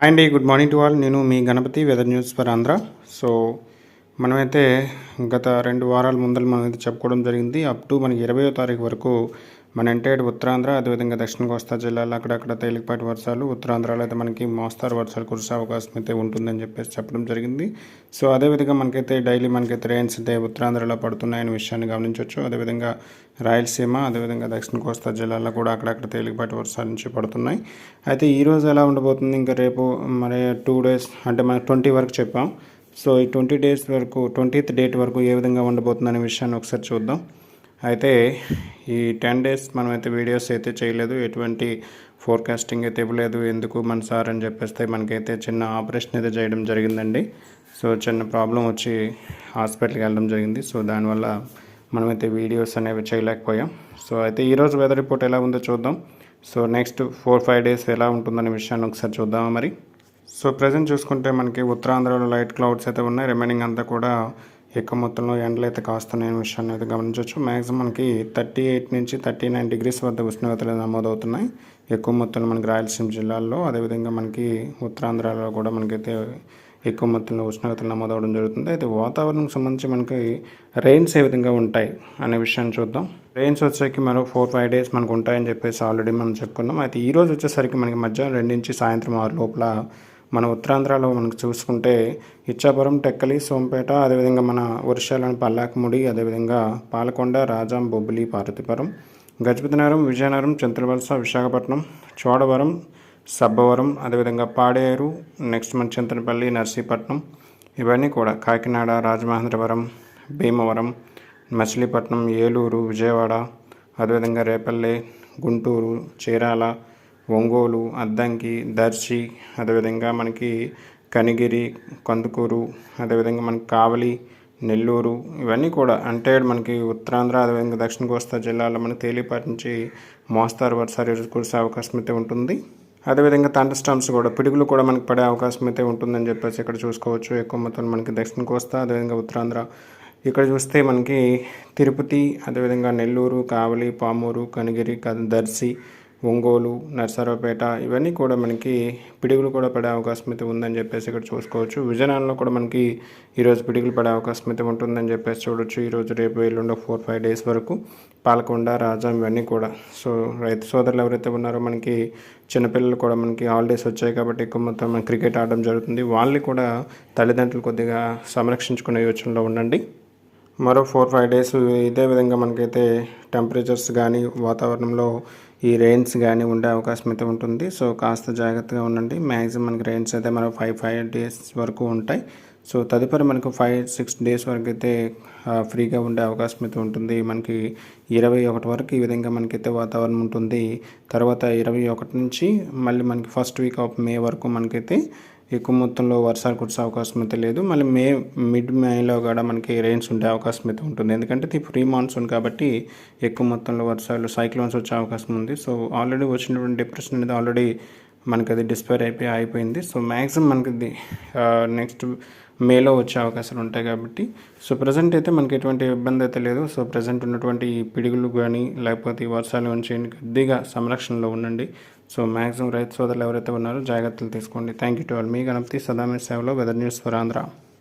Hi అండి good morning to all నేను మీ Ganapati weather news for Andhra so మనమైతే గత రెండు వారాల ముందర మనం అయితే చెప్పుకోవడం జరిగింది. అప్ టు మనకి ఇరవయో తారీఖు వరకు మన ఎంటైర్ ఉత్తరాంధ్ర అదేవిధంగా దక్షిణ కోస్తా జిల్లాలో అక్కడక్కడ తేలికపాటి వర్షాలు ఉత్తరాంధ్రలో అయితే మనకి మోస్తారు వర్షాలు కురిసే అవకాశం అయితే ఉంటుందని చెప్పేసి చెప్పడం జరిగింది. సో అదేవిధంగా మనకైతే డైలీ మనకైతే రెయిన్స్ అయితే ఉత్తరాంధ్రలో పడుతున్నాయనే విషయాన్ని గమనించవచ్చు అదేవిధంగా రాయలసీమ అదేవిధంగా దక్షిణ కోస్తా జిల్లాలో కూడా అక్కడక్కడ తేలికపాటి వర్షాల నుంచి పడుతున్నాయి. అయితే ఈ రోజు ఎలా ఉండబోతుంది? ఇంకా రేపు మరి టూ డేస్ అంటే మనం ట్వంటీ వరకు చెప్పాం. సో ఈ ట్వంటీ డేస్ వరకు ట్వంటీత్ డేట్ వరకు ఏ విధంగా ఉండబోతుంది అనే విషయాన్ని ఒకసారి చూద్దాం. అయితే ఈ టెన్ డేస్ మనమైతే వీడియోస్ అయితే చేయలేదు ఎటువంటి ఫోర్కాస్టింగ్ అయితే ఇవ్వలేదు ఎందుకు మన సార్ అని చెప్పేస్తే మనకైతే చిన్న ఆపరేషన్ అయితే చేయడం జరిగిందండి. సో చిన్న ప్రాబ్లం వచ్చి హాస్పిటల్కి వెళ్ళడం జరిగింది. సో దానివల్ల మనమైతే వీడియోస్ అనేవి చేయలేకపోయాం. సో అయితే ఈరోజు వెదర్ రిపోర్ట్ ఎలా ఉందో చూద్దాం. So next four five days ఎలా ఉంటుందనే విషయాన్ని ఒకసారి చూద్దామా మరి. సో ప్రజెంట్ చూసుకుంటే మనకి ఉత్తరాంధ్రలో లైట్ క్లౌడ్స్ అయితే ఉన్నాయి. రిమైనింగ్ అంతా కూడా ఎక్కువ మొత్తంలో ఎండలు అయితే కాస్తున్నాయి అనే విషయాన్ని అయితే గమనించవచ్చు. మ్యాక్సిమం మనకి థర్టీ ఎయిట్ నుంచి థర్టీ నైన్ డిగ్రీస్ వద్ద ఉష్ణోగ్రతలు నమోదవుతున్నాయి ఎక్కువ మొత్తంలో మనకి రాయలసీమ జిల్లాల్లో అదేవిధంగా మనకి ఉత్తరాంధ్రలో కూడా మనకైతే ఎక్కువ మొత్తంలో ఉష్ణోగ్రతలు నమోదవడం జరుగుతుంది. అయితే వాతావరణం సంబంధించి మనకి రెయిన్స్ ఏ విధంగా ఉంటాయి అనే విషయాన్ని చూద్దాం. రెయిన్స్ వచ్చేసరికి మరో ఫోర్ ఫైవ్ డేస్ మనకు ఉంటాయని చెప్పేసి ఆల్రెడీ మనం చెప్పుకున్నాం. అయితే ఈ రోజు వచ్చేసరికి మనకి మధ్యాహ్నం రెండు నుంచి సాయంత్రం ఆరు లోపల మన ఉత్తరాంధ్రలో మనకు చూసుకుంటే ఇచ్చాపురం టెక్కలి సోంపేట అదేవిధంగా మన వర్షాలను పల్లాకముడి అదేవిధంగా పాలకొండ రాజాం బొబ్బిలి పార్వతీపురం గజపతినగరం విజయనగరం చంద్రవలస విశాఖపట్నం చోడవరం సబ్బవరం అదేవిధంగా పాడేరు నెక్స్ట్ మన చింతనపల్లి నర్సీపట్నం ఇవన్నీ కూడా కాకినాడ రాజమహేంద్రవరం భీమవరం మచిలీపట్నం ఏలూరు విజయవాడ అదేవిధంగా రేపల్లె గుంటూరు చీరాల ఒంగోలు అద్దంకి దర్శి అదేవిధంగా మనకి కనిగిరి కందుకూరు అదేవిధంగా మనకి కావలి నెల్లూరు ఇవన్నీ కూడా అంటే మనకి ఉత్తరాంధ్ర అదేవిధంగా దక్షిణ కోస్తా జిల్లాలో మనకి తేలిపాటి నుంచి మోస్తారు వర్షాలు కురిసే అవకాశం అయితే ఉంటుంది. అదేవిధంగా తండర్ స్టామ్స్ కూడా పిడుగులు కూడా మనకి పడే అవకాశం అయితే ఉంటుందని చెప్పేసి ఇక్కడ చూసుకోవచ్చు. ఎక్కువ మొత్తం మనకి దక్షిణ కోస్తా అదేవిధంగా ఉత్తరాంధ్ర. ఇక్కడ చూస్తే మనకి తిరుపతి అదేవిధంగా నెల్లూరు కావలి పామూరు కనిగిరి దర్శి ఒంగోలు నర్సరావుపేట ఇవన్నీ కూడా మనకి పిడుగులు కూడా పడే అవకాశం అయితే ఉందని చెప్పేసి ఇక్కడ చూసుకోవచ్చు. విజయనగరంలో కూడా మనకి ఈరోజు పిడుగులు పడే అవకాశం అయితే ఉంటుందని చెప్పేసి చూడొచ్చు. ఈరోజు రేపు ఎల్లుండో ఫోర్ ఫైవ్ డేస్ వరకు పాలకొండ రాజా ఇవన్నీ కూడా. సో రైతు సోదరులు ఎవరైతే ఉన్నారో మనకి చిన్నపిల్లలు కూడా మనకి హాలిడేస్ వచ్చాయి కాబట్టి ఎక్కువ మొత్తం మనం క్రికెట్ ఆడడం జరుగుతుంది. వాళ్ళని కూడా తల్లిదండ్రులు కొద్దిగా సంరక్షించుకునే యోచనలో ఉండండి. మరో ఫోర్ ఫైవ్ డేస్ ఇదే విధంగా మనకైతే టెంపరేచర్స్ కానీ వాతావరణంలో ఈ రెయిన్స్ కానీ ఉండే అవకాశం అయితే ఉంటుంది. సో కాస్త జాగ్రత్తగా ఉండండి. మ్యాక్సిమం మనకి రెయిన్స్ అయితే మనకు ఫైవ్ ఫైవ్ డేస్ వరకు ఉంటాయి. సో తదుపరి మనకు ఫైవ్ సిక్స్ డేస్ వరకు అయితే ఫ్రీగా ఉండే అవకాశం అయితే ఉంటుంది. మనకి ఇరవై ఒకటి వరకు ఈ విధంగా మనకైతే వాతావరణం ఉంటుంది. తర్వాత ఇరవై ఒకటి నుంచి మళ్ళీ మనకి ఫస్ట్ వీక్ ఆఫ్ మే వరకు మనకైతే ఎక్కువ మొత్తంలో వర్షాలు కురిసే అవకాశం అయితే లేదు. మళ్ళీ మే మిడ్ మేలో కూడా మనకి రెయిన్స్ ఉండే అవకాశం అయితే ఉంటుంది. ఎందుకంటే ఇది ప్రీ మాన్సూన్ కాబట్టి ఎక్కువ మొత్తంలో వర్షాలు సైక్లోన్స్ వచ్చే అవకాశం ఉంది. సో ఆల్రెడీ వచ్చినటువంటి డిప్రెషన్ అనేది ఆల్రెడీ మనకి అది డిస్పైర్ అయిపోయి అయిపోయింది సో మ్యాక్సిమం మనకి నెక్స్ట్ మేలో వచ్చే అవకాశాలు ఉంటాయి కాబట్టి సో ప్రజెంట్ అయితే మనకి ఎటువంటి ఇబ్బంది అయితే లేదు. సో ప్రజెంట్ ఉన్నటువంటి ఈ పిడుగులు కానీ లేకపోతే ఈ వర్షాలు నుంచి కొద్దిగా సంరక్షణలో ఉండండి. సో మ్యాక్సిమం రైతు సోదరులు ఎవరైతే ఉన్నారో జాగ్రత్తలు తీసుకోండి. Thank you to all. మీ గణపతి సదామే సేవలో వెదర్ న్యూస్ ఫర్ ఆంధ్ర.